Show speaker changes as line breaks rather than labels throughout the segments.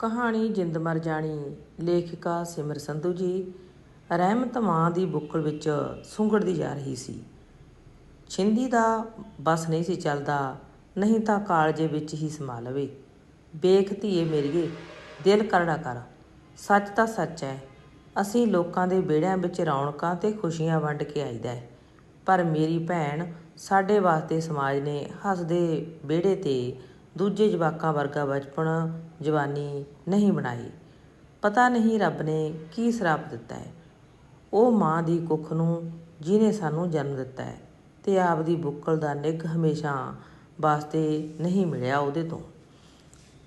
ਕਹਾਣੀ ਜਿੰਦ ਮਰ ਜਾਣੀ, ਲੇਖਿਕਾ ਸਿਮਰ ਸੰਧੂ ਜੀ, ਰਹਿਮਤ ਮਾਂ ਦੀ ਬੁੱਕਲ ਵਿੱਚ ਸੁੰਗੜਦੀ ਜਾ ਰਹੀ ਸੀ। ਛਿੰਦੀ ਦਾ ਬਸ ਨਹੀਂ ਸੀ ਚੱਲਦਾ, ਨਹੀਂ ਤਾਂ ਕਾਲਜੇ ਵਿੱਚ ਹੀ ਸਮਾ ਲਵੇ। ਵੇਖ ਧੀਏ ਮੇਰੀਏ, ਦਿਲ ਕਰੜਾ ਕਰ। ਸੱਚ ਤਾਂ ਸੱਚ ਹੈ ਅਸੀਂ ਲੋਕਾਂ ਦੇ ਵਿਹੜਿਆਂ ਵਿੱਚ ਰੌਣਕਾਂ ਤੇ ਖੁਸ਼ੀਆਂ ਵੰਡ ਕੇ ਆਈਦਾ ਹੈ ਪਰ ਮੇਰੀ ਭੈਣ ਸਾਡੇ ਵਾਸਤੇ ਸਮਾਜ ਨੇ ਹੱਸਦੇ ਵਿਹੜੇ ਤੇ ਦੂਜੇ ਜਵਾਕਾਂ ਵਰਗਾ ਬਚਪਨ ਜਵਾਨੀ ਨਹੀਂ ਬਣਾਈ। ਪਤਾ ਨਹੀਂ ਰੱਬ ਨੇ ਕੀ ਸਰਾਪ ਦਿੱਤਾ ਹੈ। ਉਹ ਮਾਂ ਦੀ ਕੁੱਖ ਨੂੰ ਜਿਹਨੇ ਸਾਨੂੰ ਜਨਮ ਦਿੱਤਾ ਹੈ ਤੇ ਆਪਦੀ ਬੁੱਕਲ ਦਾ ਨਿੱਘ ਹਮੇਸ਼ਾ ਵਾਸਤੇ ਨਹੀਂ ਮਿਲਿਆ ਉਹਦੇ ਤੋਂ।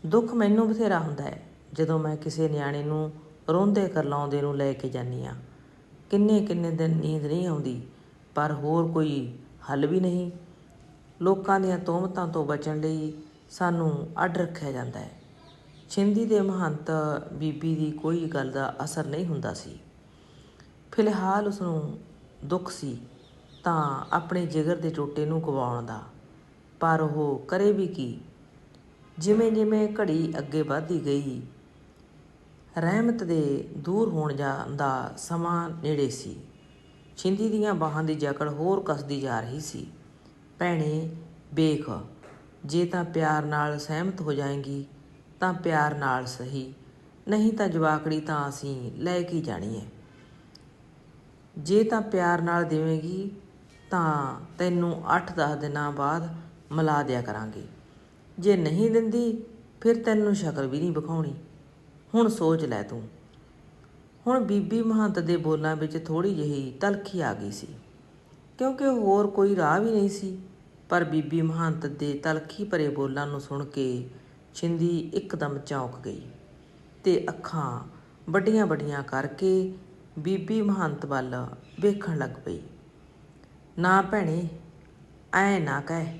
ਦੁੱਖ ਮੈਨੂੰ ਬਥੇਰਾ ਹੁੰਦਾ ਹੈ ਜਦੋਂ ਮੈਂ ਕਿਸੇ ਨਿਆਣੇ ਨੂੰ ਰੋਂਦੇ ਕਰਲਾਉਂਦੇ ਨੂੰ ਲੈ ਕੇ ਜਾਂਦੀ ਆ ਕਿੰਨੇ ਕਿੰਨੇ ਦਿਨ ਨੀਂਦ ਨਹੀਂ ਆਉਂਦੀ, ਪਰ ਹੋਰ ਕੋਈ ਹੱਲ ਵੀ ਨਹੀਂ। ਲੋਕਾਂ ਦੀਆਂ ਤੋਮਤਾਂ ਤੋਂ ਬਚਣ ਲਈ ਸਾਨੂੰ ਅੱਡ ਰੱਖਿਆ ਜਾਂਦਾ ਹੈ। ਛਿੰਦੀ ਦੇ ਮਹੰਤ ਬੀਬੀ ਦੀ ਕੋਈ ਗੱਲ ਦਾ ਅਸਰ ਨਹੀਂ ਹੁੰਦਾ ਸੀ। ਫਿਲਹਾਲ ਉਸ ਨੂੰ ਦੁੱਖ ਸੀ ਤਾਂ ਆਪਣੇ ਜਿਗਰ ਦੇ ਟੋਟੇ ਨੂੰ ਗਵਾਉਣ ਦਾ। ਪਰ ਉਹ ਕਰੇ ਵੀ ਕੀ? ਜਿਵੇਂ ਜਿਵੇਂ ਘੜੀ ਅੱਗੇ ਵਧਦੀ ਗਈ, ਰਹਿਮਤ ਦੇ ਦੂਰ ਹੋਣ ਜਾਣ ਦਾ ਸਮਾਂ ਨੇੜੇ ਸੀ। ਛਿੰਦੀ ਦੀਆਂ ਬਾਹਾਂ ਦੀ ਜਕੜ ਹੋਰ ਕੱਸਦੀ ਜਾ ਰਹੀ ਸੀ। ਭੈਣੇ, ਵੇਖ ਜੇ ਤਾਂ ਪਿਆਰ ਨਾਲ ਸਹਿਮਤ ਹੋ ਜਾਏਗੀ, ਤਾਂ ਪਿਆਰ ਨਾਲ ਸਹੀ। ਨਹੀਂ ਤਾਂ ਜਵਾਕੜੀ ਤਾਂ ਅਸੀਂ ਲੈ ਕੇ ਜਾਣੀ ਹੈ। ਜੇ ਤਾਂ ਪਿਆਰ ਨਾਲ ਦੇਵੇਂਗੀ, ਤਾਂ ਤੈਨੂੰ 8-10 ਦਿਨਾਂ ਬਾਅਦ ਮਿਲਾ ਦਿਆ ਕਰਾਂਗੇ। ਜੇ ਨਹੀਂ ਦਿੰਦੀ, ਫਿਰ ਤੈਨੂੰ ਸ਼ਕਲ ਵੀ ਨਹੀਂ ਵਿਖਾਉਣੀ। ਹੁਣ ਸੋਚ ਲੈ ਤੂੰ। ਹੁਣ ਬੀਬੀ ਮਹੰਤ ਦੇ ਬੋਲਾਂ ਵਿੱਚ ਥੋੜੀ ਜਿਹੀ ਤਲਖੀ ਆ ਗਈ ਸੀ। ਕਿਉਂਕਿ ਹੋਰ ਕੋਈ ਰਾਹ ਵੀ ਨਹੀਂ ਸੀ। ਪਰ ਬੀਬੀ ਮਹੰਤ ਦੇ ਤਲਖੀ ਭਰੇ ਬੋਲਾਂ ਨੂੰ ਸੁਣ ਕੇ ਛਿੰਦੀ ਇੱਕਦਮ ਚੌਂਕ ਗਈ ਤੇ ਅੱਖਾਂ ਵੱਡੀਆਂ ਵੱਡੀਆਂ ਕਰਕੇ ਬੀਬੀ ਮਹੰਤ ਵੱਲ ਵੇਖਣ ਲੱਗ ਪਈ। ਨਾ ਭੈਣੇ, ਐ ਨਾ ਕਹਿ,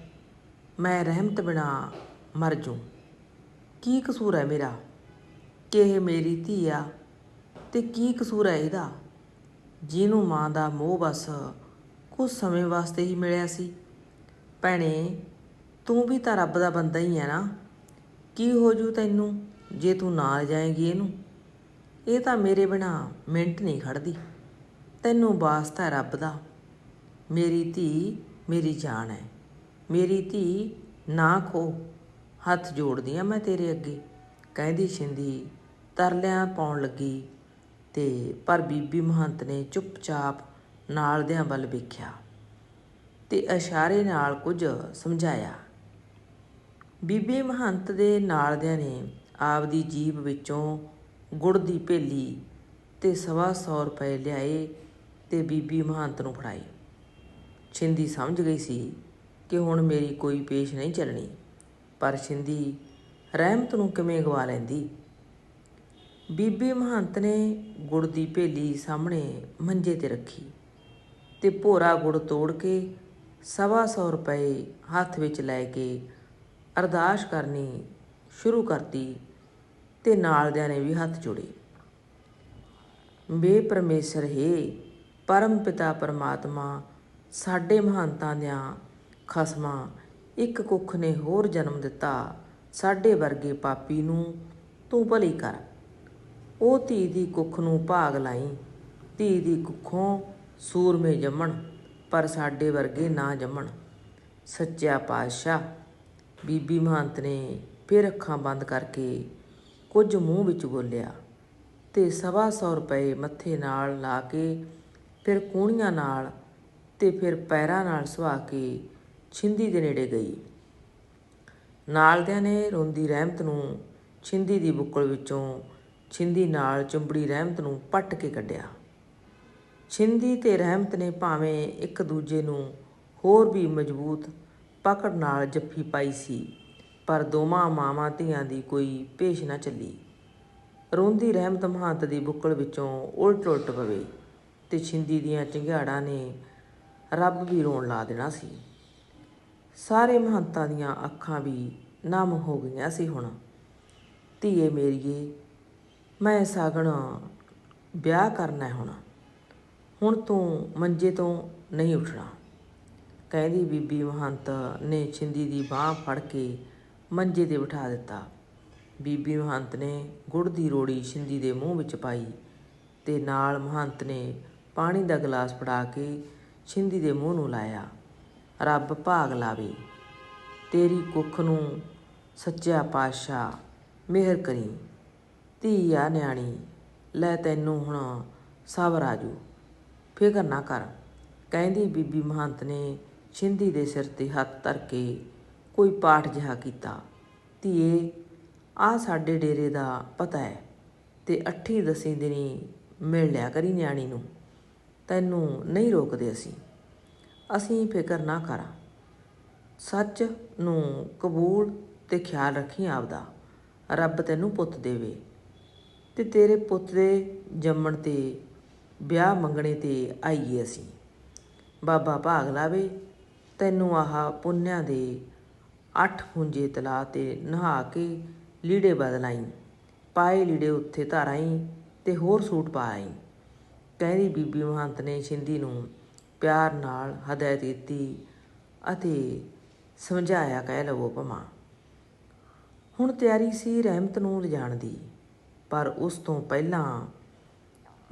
ਮੈਂ ਰਹਿਮਤ ਬਿਨਾ ਮਰ ਜੂ ਕੀ ਕਸੂਰ ਹੈ ਮੇਰਾ? ਕਿ ਇਹ ਮੇਰੀ ਧੀ ਆ ਤੇ ਕੀ ਕਸੂਰ ਹੈ ਇਹਦਾ? ਜਿਹਨੂੰ ਮਾਂ ਦਾ ਮੋਹ ਬਸ ਕੁਝ ਸਮੇਂ ਵਾਸਤੇ ਹੀ ਮਿਲਿਆ ਸੀ। ਭੈਣੇ, ਤੂੰ ਵੀ ਤਾਂ ਰੱਬ ਦਾ ਬੰਦਾ ਹੀ ਹੈ ਨਾ। ਕੀ ਹੋ ਜੂ ਤੈਨੂੰ, ਜੇ ਤੂੰ ਨਾਲ ਜਾਏਗੀ ਇਹਨੂੰ? ਇਹ ਤਾਂ ਮੇਰੇ ਬਿਨਾ ਮਿੰਟ ਨਹੀਂ ਖੜਦੀ। ਤੈਨੂੰ ਵਾਸਤਾ ਰੱਬ ਦਾ। ਮੇਰੀ ਧੀ ਮੇਰੀ ਜਾਨ ਹੈ ਮੇਰੀ ਧੀ ਨਾ ਖੋ। ਹੱਥ ਜੋੜਦੀ ਆ ਮੈਂ ਤੇਰੇ ਅੱਗੇ। ਕਹਿੰਦੀ ਛਿੰਦੀ ਤਰਲਿਆਂ ਪਾਉਣ ਲੱਗੀ ਤੇ ਪਰ ਬੀਬੀ ਮਹੰਤ ਨੇ ਚੁੱਪਚਾਪ ਨਾਲ ਦਿਆਂ ਵੱਲ ਵੇਖਿਆ। ਤੇ ਇਸ਼ਾਰੇ ਨਾਲ ਕੁਝ ਸਮਝਾਇਆ। ਬੀਬੀ ਮਹੰਤ ਦੇ ਨਾਲਦਿਆਂ ਨੇ ਆਪਦੀ ਜੀਬ ਵਿੱਚੋਂ ਗੁੜ ਦੀ ਭੇਲੀ ਤੇ ਸਵਾ ਸੌ ਰੁਪਏ ਲਿਆਏ ਤੇ ਬੀਬੀ ਮਹੰਤ ਨੂੰ ਫੜਾਈ ਛਿੰਦੀ ਸਮਝ ਗਈ ਸੀ ਕਿ ਹੁਣ ਮੇਰੀ ਕੋਈ ਪੇਸ਼ ਨਹੀਂ ਚੱਲਣੀ, ਪਰ ਛਿੰਦੀ ਰਹਿਮਤ ਨੂੰ ਕਿਵੇਂ ਗਵਾ ਲੈਂਦੀ? ਬੀਬੀ ਮਹੰਤ ਨੇ ਗੁੜ ਦੀ ਭੇਲੀ ਸਾਹਮਣੇ ਮੰਜੇ ਤੇ ਰੱਖੀ ਤੇ ਭੋਰਾ ਗੁੜ ਤੋੜ ਕੇ ਸਵਾ ਸੌ ਰੁਪਏ ਹੱਥ ਵਿੱਚ ਲੈ ਕੇ ਅਰਦਾਸ ਕਰਨੀ ਸ਼ੁਰੂ ਕਰਤੀ ਤੇ ਨਾਲਦਿਆਂ ਨੇ ਵੀ ਹੱਥ ਜੋੜੇ। ਬੇ ਪਰਮੇਸ਼ਰ ਹੈ, ਪਰਮ ਪਿਤਾ ਪਰਮਾਤਮਾ, ਸਾਡੇ ਮਹੰਤਾਂ ਦਿਆਂ ਖਸਮਾਂ, ਇੱਕ ਕੁੱਖ ਨੇ ਹੋਰ ਜਨਮ ਦਿੱਤਾ, ਸਾਡੇ ਵਰਗੇ ਪਾਪੀ ਨੂੰ ਤੂੰ ਭਲੀ ਕਰ। ਉਹ ਧੀ ਦੀ ਕੁੱਖ ਨੂੰ ਭਾਗ ਲਾਈ, ਧੀ ਦੀ ਕੁੱਖੋਂ ਸੂਰਮੇ ਜੰਮਣ। ਪਰ ਸਾਡੇ ਵਰਗੇ ਨਾ ਜੰਮਣ। ਸੱਚਿਆ ਪਾਤਸ਼ਾਹ, ਬੀਬੀ ਮਹੰਤ ਨੇ ਫਿਰ ਅੱਖਾਂ ਬੰਦ ਕਰਕੇ ਕੁਝ ਮੂੰਹ ਵਿੱਚ ਬੋਲਿਆ ਤੇ ਸਵਾ ਸੌ ਰੁਪਏ ਮੱਥੇ ਨਾਲ ਲਾ ਕੇ ਫਿਰ ਕੂਣੀਆਂ ਨਾਲ ਤੇ ਫਿਰ ਪੈਰਾਂ ਨਾਲ ਸੁਹਾ ਕੇ ਛਿੰਦੀ ਦੇ ਨੇੜੇ ਗਈ। ਨਾਲਦਿਆਂ ਨੇ ਰੋਂਦੀ ਰਹਿਮਤ ਨੂੰ ਛਿੰਦੀ ਦੀ ਬੁੱਕਲ ਵਿੱਚੋਂ ਛਿੰਦੀ ਨਾਲ ਚੁੰਬੜੀ ਰਹਿਮਤ ਨੂੰ ਪੱਟ ਕੇ ਕੱਢਿਆ। ਛਿੰਦੀ ਤੇ ਰਹਿਮਤ ਨੇ ਭਾਵੇਂ ਇੱਕ ਦੂਜੇ ਨੂੰ ਹੋਰ ਵੀ ਮਜ਼ਬੂਤ ਪਕੜ ਨਾਲ ਜੱਫੀ ਪਾਈ ਸੀ, ਪਰ ਦੋਵਾਂ ਮਾਵਾਂ ਧੀਆਂ ਦੀ ਕੋਈ ਪੇਸ਼ ਨਾ ਚੱਲੀ। ਰੋਂਦੀ ਰਹਿਮਤ ਮਹੰਤ ਦੀ ਬੁੱਕਲ ਵਿੱਚੋਂ ਉਲਟ ਉਲਟ ਪਵੇ ਤੇ ਛਿੰਦੀ ਦੀਆਂ ਚੰਗਿਆੜਾਂ ਨੇ ਰੱਬ ਵੀ ਰੋਣ ਲਾ ਦੇਣਾ ਸੀ। ਸਾਰੇ ਮਹੰਤਾਂ ਦੀਆਂ ਅੱਖਾਂ ਵੀ ਨਮ ਹੋ ਗਈਆਂ ਸੀ ਹੁਣ। ਧੀਏ ਮੇਰੀਏ, ਮੈਂ ਸਾਗਣ ਵਿਆਹ ਕਰਨਾ ਹੈ ਹੁਣ। ਹੁਣ ਤੂੰ ਮੰਜੇ ਤੋਂ ਨਹੀਂ ਉੱਠਣਾ। ਕਹਿੰਦੀ ਬੀਬੀ ਮਹੰਤ ਨੇ ਛਿੰਦੀ ਦੀ ਬਾਹ ਫੜ ਕੇ ਮੰਜੇ ਤੇ ਬਿਠਾ ਦਿੱਤਾ। ਬੀਬੀ ਮਹੰਤ ਨੇ ਗੁੜ ਦੀ ਰੋੜੀ ਛਿੰਦੀ ਦੇ ਮੂੰਹ ਵਿੱਚ ਪਾਈ ਤੇ ਨਾਲ ਮਹੰਤ ਨੇ ਪਾਣੀ ਦਾ ਗਲਾਸ ਫੜਾ ਕੇ ਛਿੰਦੀ ਦੇ ਮੂੰਹ ਨੂੰ ਲਾਇਆ। ਰੱਬ ਭਾਗ ਲਾਵੇ। ਤੇਰੀ ਕੁੱਖ ਨੂੰ ਸੱਚਿਆ ਪਾਤਸ਼ਾਹ ਮਿਹਰ ਕਰੀ। ਧੀ ਆ ਨਿਆਣੀ, ਲੈ ਤੈਨੂੰ ਹੁਣ ਸਬਰ ਆਜੂ ਫਿਕਰ ਨਾ ਕਰ। ਕਹਿੰਦੀ ਬੀਬੀ ਮਹੰਤ ਨੇ ਛਿੰਦੀ ਦੇ ਸਿਰ ਤੇ ਹੱਥ ਧਰ ਕੇ ਕੋਈ ਪਾਠ ਜਿਹਾ ਕੀਤਾ। ਧੀਏ ਆ ਸਾਡੇ ਡੇਰੇ ਦਾ ਪਤਾ ਹੈ ਤੇ ਅੱਠੀ ਦਸੀ ਦਿਨੀ ਮਿਲ ਲਿਆ ਕਰੀ ਨਿਆਣੀ ਨੂੰ। ਤੈਨੂੰ ਨਹੀਂ ਰੋਕਦੇ ਅਸੀਂ। ਅਸੀਂ ਫਿਕਰ ਨਾ ਕਰ। ਸੱਚ ਨੂੰ ਕਬੂਲ ਤੇ ਖਿਆਲ ਰੱਖੀ ਆਪਦਾ। ਰੱਬ ਤੈਨੂੰ ਪੁੱਤ ਦੇਵੇ ਤੇ ਤੇਰੇ ਪੁੱਤ ਦੇ ਜੰਮਣ ਤੇ ਵਿਆਹ ਮੰਗਣੇ ਤੇ ਆਈਏ ਅਸੀਂ। ਬਾਬਾ ਭਾਗ ਲਾਵੇ, ਤੈਨੂੰ ਆਹ ਪੁੰਨਿਆਂ ਦੇ ਅੱਠ ਪੁੰਜੇ ਤਲਾ ਤੇ ਨਹਾ ਕੇ ਲੀੜੇ ਬਦਲਾਈ। ਪਾਏ ਲੀੜੇ ਉੱਥੇ ਧਾਰਾਈ ਤੇ ਹੋਰ ਸੂਟ ਪਾਈ। ਕਹਿੰਦੀ ਬੀਬੀ ਮਹੰਤ ਨੇ ਸ਼ਿੰਦੀ ਨੂੰ ਪਿਆਰ ਨਾਲ ਹਦਾਇਤ ਦਿੱਤੀ ਅਤੇ ਸਮਝਾਇਆ, ਕਹਿ ਲਵੋ ਭਮਾ, ਹੁਣ ਤਿਆਰੀ ਸੀ ਰਹਿਮਤ ਨੂੰ ਲਿਜਾਣ ਦੀ, ਪਰ ਉਸ ਤੋਂ ਪਹਿਲਾਂ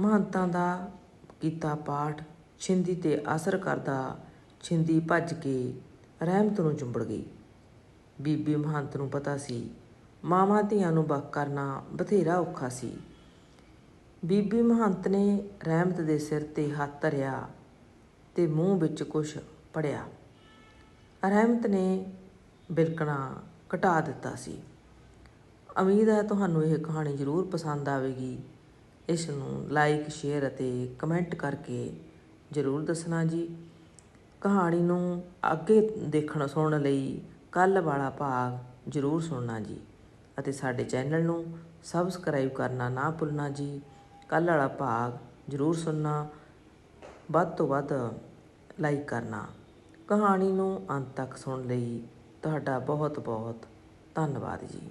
ਮਹੰਤਾਂ ਦਾ ਕੀਤਾ ਪਾਠ, ਛਿੰਦੀ ਤੇ ਅਸਰ ਕਰਦਾ ਛਿੰਦੀ ਭੱਜ ਕੇ ਰਹਿਮਤ ਨੂੰ ਚੁੰਬੜ ਗਈ। ਬੀਬੀ ਮਹੰਤ ਨੂੰ ਪਤਾ ਸੀ, ਮਾਵਾਂ ਧੀਆਂ ਨੂੰ ਬਕ ਕਰਨਾ ਬਥੇਰਾ ਔਖਾ ਸੀ। ਬੀਬੀ ਮਹੰਤ ਨੇ ਰਹਿਮਤ ਦੇ ਸਿਰ ਤੇ ਹੱਥ ਧਰਿਆ ਤੇ ਮੂੰਹ ਵਿੱਚ ਕੁਛ ਪੜਿਆ ਰਹਿਮਤ ਨੇ ਬਿਲਕਣਾ ਘਟਾ ਦਿੱਤਾ ਸੀ। ਉਮੀਦ ਹੈ ਤੁਹਾਨੂੰ ਇਹ ਕਹਾਣੀ ਜ਼ਰੂਰ ਪਸੰਦ ਆਵੇਗੀ। ਇਸ ਨੂੰ ਲਾਈਕ ਸ਼ੇਅਰ ਅਤੇ ਕਮੈਂਟ ਕਰਕੇ ਜ਼ਰੂਰ ਦੱਸਣਾ ਜੀ। ਕਹਾਣੀ ਨੂੰ ਅੱਗੇ ਦੇਖਣ, ਸੁਣਨ ਲਈ ਕੱਲ ਵਾਲਾ ਭਾਗ ਜ਼ਰੂਰ ਸੁਣਨਾ ਜੀ ਅਤੇ ਸਾਡੇ ਚੈਨਲ ਨੂੰ ਸਬਸਕ੍ਰਾਈਬ ਕਰਨਾ ਨਾ ਭੁੱਲਣਾ ਜੀ। ਕੱਲ ਵਾਲਾ ਭਾਗ ਜ਼ਰੂਰ ਸੁਣਨਾ, ਵੱਧ ਤੋਂ ਵੱਧ ਲਾਈਕ ਕਰਨਾ। ਕਹਾਣੀ ਨੂੰ ਅੰਤ ਤੱਕ ਸੁਣ ਲਈ ਤੁਹਾਡਾ ਬਹੁਤ ਬਹੁਤ ਧੰਨਵਾਦ ਜੀ।